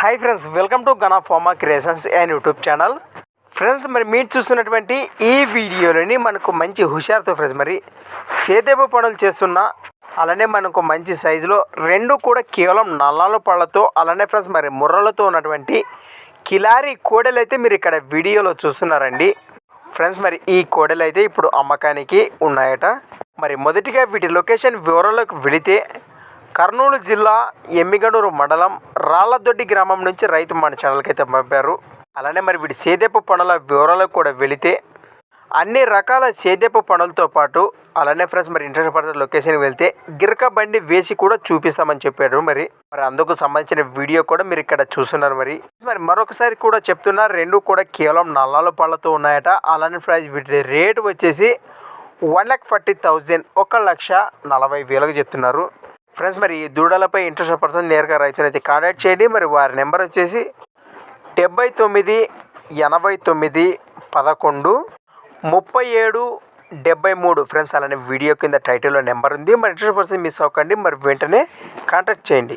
Hi friends welcome to Gana Pharma Creations and YouTube channel friends మరి మీరు చూస్తున్నటువంటి ఈ వీడియోలోని మనకు మంచి హుషారుతో ఫ్రెండ్స్ మరి సేదేపు పనులు చేస్తున్న అలానే మనకు మంచి సైజులో రెండు కూడా కేవలం నల్లాల పళ్ళతో అలానే ఫ్రెండ్స్ మరి ముర్రలతో ఉన్నటువంటి కిలారి కోడలు అయితే మీరు ఇక్కడ వీడియోలో చూస్తున్నారండి. ఫ్రెండ్స్ మరి ఈ కోడలు అయితే ఇప్పుడు అమ్మకానికి ఉన్నాయట. మరి మొదటిగా వీటి లొకేషన్ వివరాలకు వెళితే కర్నూలు జిల్లా ఎమ్మిగనూరు మండలం రాళ్ళదొడ్డి గ్రామం నుంచి రైతు మన ఛానల్కి అయితే పంపారు. అలానే మరి వీటి సేదెపు పనుల వివరాలకు కూడా వెళితే అన్ని రకాల సేదెపు పనులతో పాటు అలానే ఫ్రెండ్స్ మరి ఇంట్రెస్ట్ పడితే లొకేషన్కి వెళ్తే గిరక బండి వేసి కూడా చూపిస్తామని చెప్పారు మరి. మరి అందుకు సంబంధించిన వీడియో కూడా మీరు ఇక్కడ చూస్తున్నారు మరి. మరి మరొకసారి కూడా చెప్తున్నారు రెండు కూడా కేవలం నల్లాలు పళ్ళతో ఉన్నాయట. అలానే ఫ్రెండ్స్ వీటి రేటు వచ్చేసి వన్ ల్యాక్ ఫార్టీ థౌజండ్ ఒక లక్ష నలభై వేలకు చెప్తున్నారు. ఫ్రెండ్స్ మరి దూడలపై ఇంట్రెస్ట్ పర్సన్ నేరుగా రైతునైతే కాంటాక్ట్ చేయండి. మరి వారి నెంబర్ వచ్చేసి డెబ్బై తొమ్మిది ఎనభై తొమ్మిది పదకొండు ముప్పై ఏడు డెబ్బై మూడు. ఫ్రెండ్స్ అలానే వీడియో కింద టైటిల్లో నెంబర్ ఉంది. మరి ఇంట్రెస్ట్ పర్సన్ మిస్ అవ్వకండి. మరి వెంటనే కాంటాక్ట్ చేయండి.